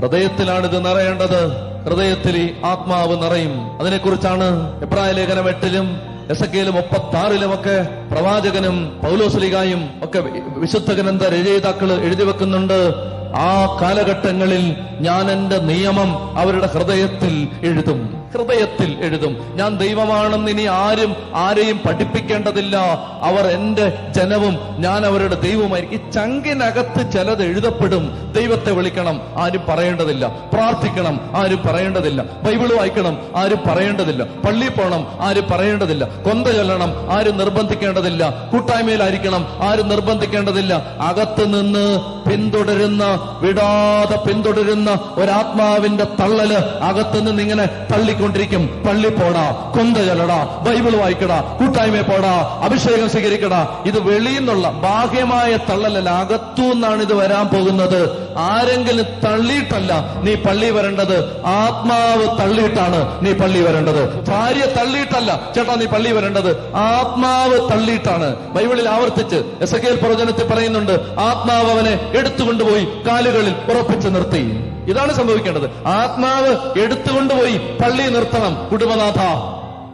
ഹൃദയത്തിലാണ് ഇത് നിറയേണ്ടത്. ഹൃദയത്തിൽ ഈ ആത്മാവ് നിറയും. അതിനെക്കുറിച്ചാണ് എബ്രായ ലേഖനം എട്ടിലും എസ് എ മുപ്പത്തി ആറിലുമൊക്കെ പ്രവാചകനും പൗലോസ്ലികായും ഒക്കെ വിശുദ്ധ ഗ്രന്ഥ രചയിതാക്കൾ എഴുതി വെക്കുന്നുണ്ട്. ആ കാലഘട്ടങ്ങളിൽ ഞാൻ എന്റെ നിയമം അവരുടെ ഹൃദയത്തിൽ എഴുതും. ഹൃദയത്തിൽ എഴുതും. ഞാൻ ദൈവമാണെന്ന് ഇനി ആരും ആരെയും പഠിപ്പിക്കേണ്ടതില്ല. അവർ എന്റെ ജനവും ഞാൻ അവരുടെ ദൈവമായിരിക്കും ഈ ചങ്കിനകത്ത് ചിലത് എഴുതപ്പെടും. ദൈവത്തെ വിളിക്കണം. ആരും പറയേണ്ടതില്ല. പ്രാർത്ഥിക്കണം. ആരും പറയേണ്ടതില്ല. ബൈബിൾ വായിക്കണം. ആരും പറയേണ്ടതില്ല. പള്ളിയിൽ പോകണം ആരും പറയേണ്ടതില്ല. കൊന്ത ചൊല്ലണം. ആരും നിർബന്ധിക്കേണ്ടതില്ല. കൂട്ടായ്മയിലായിരിക്കണം. ആരും നിർബന്ധിക്കേണ്ടതില്ല. അകത്ത് നിന്ന് പിന്തുടരുന്ന വിടാതെ പിന്തുടരുന്ന ഒരാത്മാവിന്റെ തള്ളൽ അകത്ത് നിന്ന് ഇങ്ങനെ തള്ളിക്കൊണ്ടിരിക്കും പള്ളി പോടാ കൊന്ത ചെല്ലടാ ബൈബിൾ വായിക്കടാ കൂട്ടായ്മ പോടാ അഭിഷേകം സ്വീകരിക്കടാ. ഇത് വെളിയിൽ നിന്നുള്ള ബാഹ്യമായ തള്ളലല്ല അകത്തു നിന്നാണ് ഇത് വരാൻ പോകുന്നത്. ആരെങ്കിലും തള്ളിയിട്ടല്ല നീ പള്ളി വരേണ്ടത്. ആത്മാവ് തള്ളിയിട്ടാണ് നീ പള്ളി വരേണ്ടത്. ഭാര്യ തള്ളിയിട്ടല്ല ചേട്ടാ നീ പള്ളി വരേണ്ടത്. ആത്മാവ് തള്ളിയിട്ടാണ്. ബൈബിളിൽ ആവർത്തിച്ച് എസ് എ പ്രവചനത്തിൽ പറയുന്നുണ്ട് ആത്മാവ് അവനെ എടുത്തുകൊണ്ടുപോയി കാലുകളിൽ ഉറപ്പിച്ചു നിർത്തി. ഇതാണ് സംഭവിക്കേണ്ടത്. ആത്മാവ് എടുത്തുകൊണ്ടുപോയി പള്ളി നിർത്തണം കുടുംബനാഥ.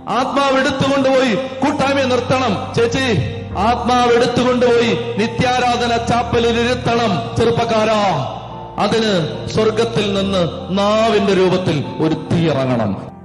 ആത്മാവ് എടുത്തുകൊണ്ടുപോയി കൂട്ടായ്മ നിർത്തണം. ചേച്ചി ആത്മാവ് എടുത്തുകൊണ്ടുപോയി നിത്യാരാധന ചാപ്പലിൽ ഇരുത്തണം ചെറുപ്പക്കാരാ. അതിന് സ്വർഗത്തിൽ നിന്ന് നാവിന്റെ രൂപത്തിൽ ഒരു തീ ഇറങ്ങണം.